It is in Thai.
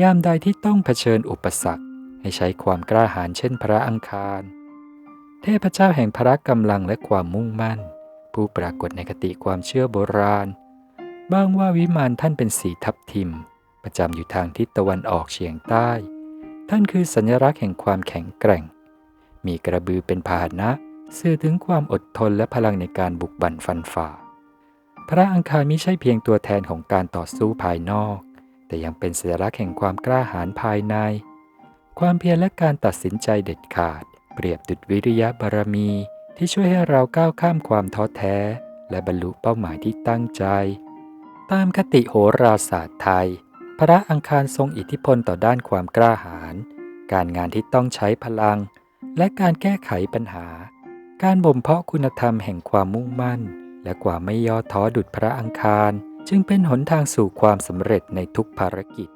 ยามใดที่ต้องเผชิญอุปสรรค ให้ใช้ความกล้าหาญเช่นพระอังคาร เทพเจ้าแห่งพระกำลังและความมุ่งมั่น ผู้ปรากฏในคติความเชื่อโบราณ บ้างว่าวิมานท่านเป็นสีทับทิม ประจำอยู่ทางทิศตะวันออกเฉียงใต้ ท่านคือสัญลักษณ์แห่งความแข็งแกร่ง มีกระบือเป็นพาหนะสื่อถึงความอดทนและพลังในการบุกบั่นฟันฝ่า พระอังคารมิใช่เพียงตัวแทนของการต่อสู้ภายนอก แต่ยังเป็นสัญลักษณ์แห่งความกล้าหาญภายใน ความเพียรและการตัดสินใจเด็ดขาด เปรียบดุจวิริยะบารมีที่ช่วยให้เราก้าวข้ามความท้อแท้ และบรรลุเป้าหมายที่ตั้งใจ ตามคติโหราศาสตร์ไทย พระอังคารทรงอิทธิพลต่อด้านความกล้าหาญการงานที่ต้องใช้พลัง และการแก้ไขปัญหา การบ่มเพาะคุณธรรมแห่งความมุ่งมั่น และความไม่ย่อท้อดุจพระอังคาร จึงเป็นหนทางสู่ความสำเร็จในทุกภารกิจ